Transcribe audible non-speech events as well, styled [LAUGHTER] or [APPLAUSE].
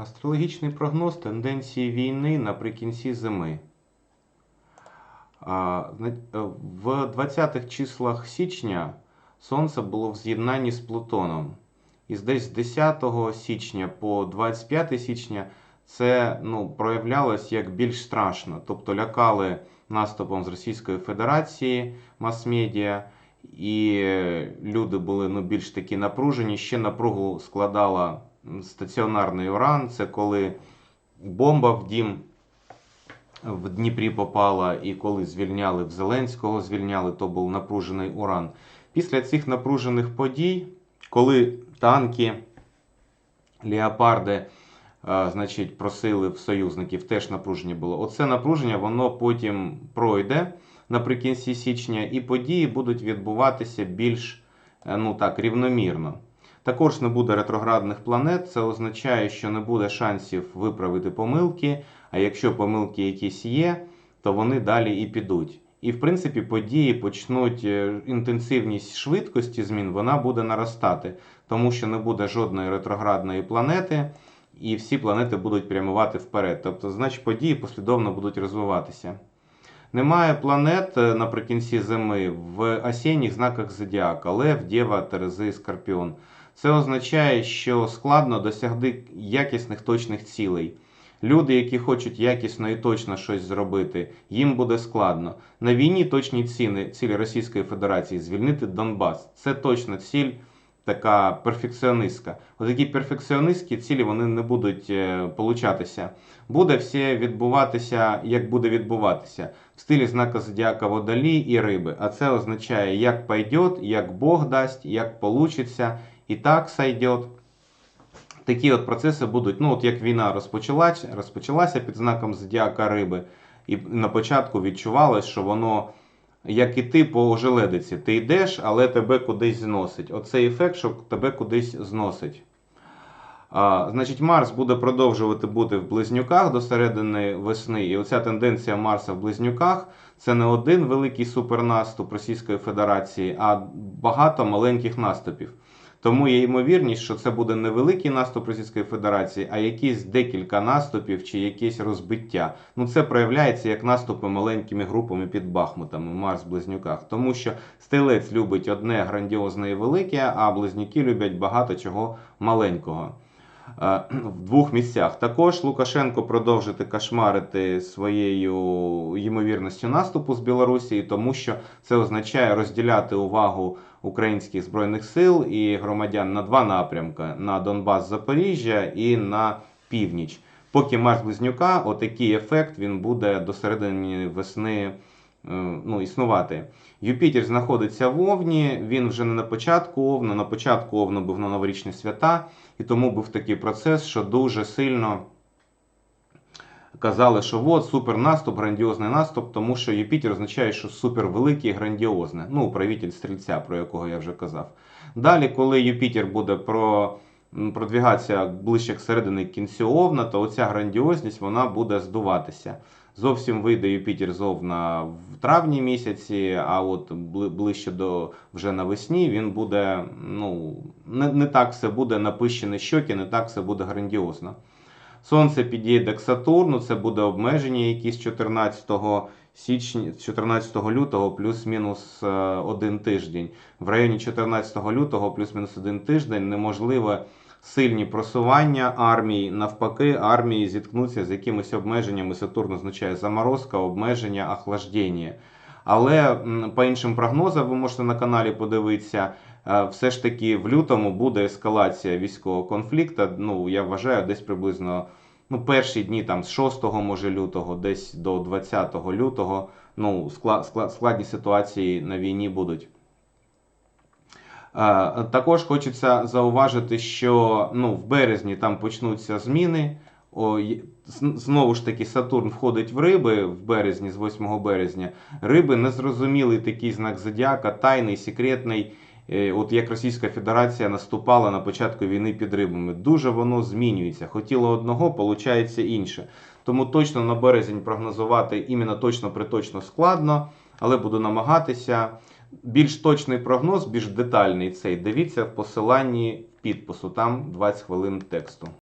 Астрологічний прогноз тенденції війни наприкінці зими. Е, В 20-х числах січня Сонце було в з'єднанні з Плутоном. І десь з 10 січня по 25 січня це ну, проявлялось як більш страшно. Тобто лякали наступом з Російської Федерації мас-медіа, і люди були ну, більш такі напружені. Ще напругу складала стаціонарний уран. Це коли бомба в дім в Дніпрі попала, і коли звільняли в Зеленського, звільняли, то був напружений уран. Після цих напружених подій, коли танки, леопарди, е, значить, просили в союзників, теж напруження було. Оце напруження воно потім пройде наприкінці січня, і події будуть відбуватися більш е, ну так, рівномірно. Також не буде ретроградних планет, це означає, що не буде шансів виправити помилки. А якщо помилки якісь є, то вони далі і підуть. І в принципі події почнуть е, інтенсивність швидкості змін вона буде наростати, тому що не буде жодної ретроградної планети, і всі планети будуть прямувати вперед. Тобто, значить, події послідовно будуть розвиватися. Немає планет е, наприкінці зими в осінніх знаках зодіака Лев, Дєва, Терези, Скорпіон. Це означає, що складно досягти якісних точних цілей. Люди, які хочуть якісно і точно щось зробити, їм буде складно. На війні точні ціни, цілі Російської Федерації звільнити Донбас. Це точно ціль, така перфекціонистська. Отакі перфекціонистські цілі вони не будуть е, получатися. Буде все відбуватися, як буде відбуватися, в стилі знака зодіака водолій і риби. А це означає, як пойдет, як Бог дасть, як получиться, і так сойдет такі от процеси будуть, ну от як війна розпочалась, розпочалася під знаком зодіака риби, і на початку відчувалось, що воно, як і ти по ожеледиці, ти йдеш, але тебе кудись зносить. Оцей ефект, що тебе кудись зносить. А, значить, Марс буде продовжувати бути в близнюках до середини весни. І оця тенденція Марса в близнюках це не один великий супернаступ Російської Федерації, а багато маленьких наступів. Тому є ймовірність, що це буде не великий наступ Російської Федерації, а якісь декілька наступів чи якесь розбиття. Ну це проявляється як наступи маленькими групами під Бахмутами, Марс близнюках. Тому що стрілець любить одне грандіозне і велике, а близнюки люблять багато чого маленького. Е, [CLEARS THROAT] В двох місцях також Лукашенко продовжити кошмарити своєю ймовірністю наступу з Білорусі, тому що це означає розділяти увагу українських збройних сил і громадян на два напрямки: на Донбас, Запоріжжя і на північ. Поки Марс Близнюка, отакий ефект він буде до середини весни ну, існувати. Юпітер знаходиться в Овні, він вже не на початку Овна, на початку Овна був на новорічні свята, і тому був такий процес, що дуже сильно казали, що от супер наступ, грандіозний наступ, тому що Юпітер означає, що супер великий і грандіозне. Ну, правитель стрільця, про якого я вже казав. Далі, коли Юпітер буде про. Продвігатися ближче к середини кінцю Овна, то оця грандіозність вона буде здуватися. Зовсім вийде Юпітер з Овна в травні місяці, а от ближче до вже навесні він буде, ну, не, не так все буде напищені щоки, не так все буде грандіозно. Сонце підійде к Сатурну, це буде обмеження якісь 14 січня, 14 лютого плюс-мінус е, один тиждень. В районі 14 лютого плюс-мінус один тиждень неможливе сильні просування армій. Навпаки, армії зіткнуться з якимись обмеженнями. Сатурн означає заморозка, обмеження, охлаждення. Але по іншим прогнозам ви можете на каналі подивитися. е, Все ж таки в лютому буде ескалація військового конфлікту. Ну я вважаю, десь приблизно ну, перші дні там з 6 може лютого, десь до 20 лютого. Ну, скла- скла- складні ситуації на війні будуть. Е, Також хочеться зауважити, що ну, в березні там почнуться зміни. Знову ж таки, Сатурн входить в риби в березні, з 8 березня. Риби незрозумілий такий знак зодіака, тайний, секретний. Е, От як Російська Федерація наступала на початку війни під рибами. Дуже воно змінюється. Хотіло одного, виходить інше. Тому точно на березень прогнозувати іменно точно приточно складно, але буду намагатися. Більш точний прогноз, більш детальний цей. Дивіться в посиланні підпису, там 20 хвилин тексту.